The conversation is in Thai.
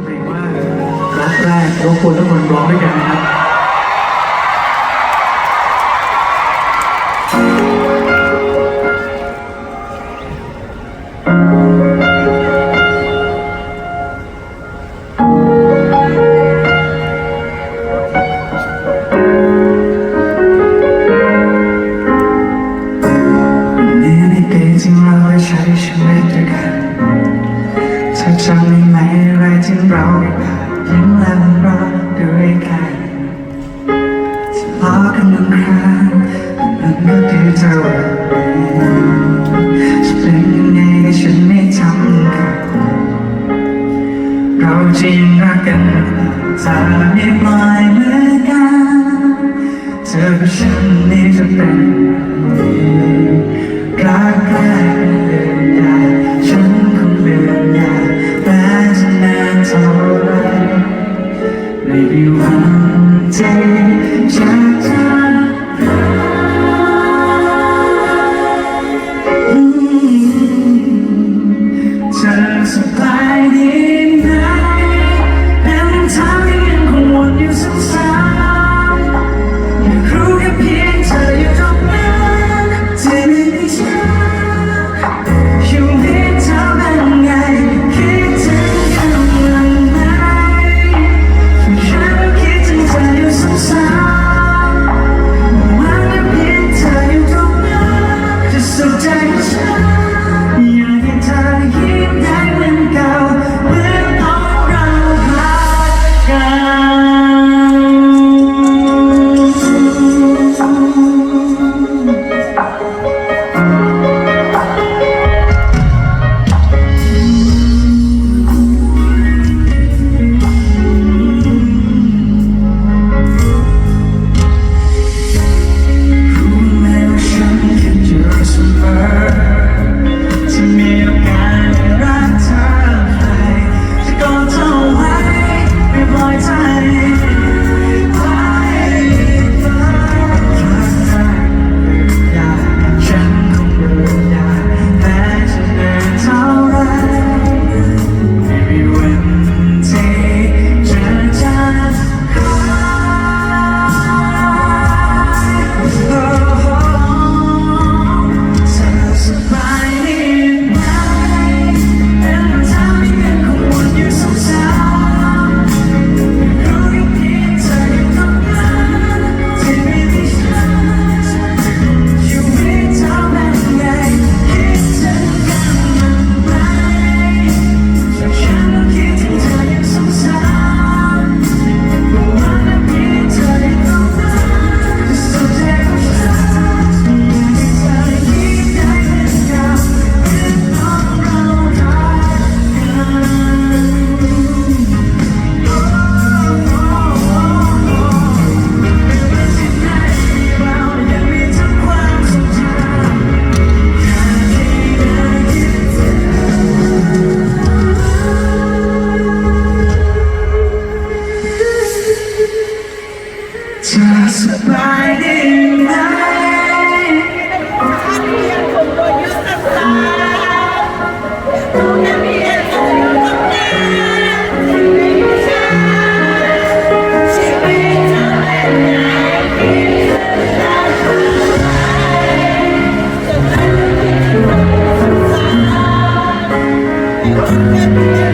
ชื่อเพลงว่ารักแรกรบกวนทุกคนร้องด้วยกันนะครับ ธอจำได้ไหมอะไรที่เราได้ผ่านยิ้มและหัวเราด้วยกันทะเลาะกันบางครั้งมันก็ดีเท่าไหร่จะเป็นยังไงก็ฉันไม่ทำกันเราจะยังรักกันถ้าไม่ปล่อยมือกันเธอกับฉันนี่จะเป็น Amen.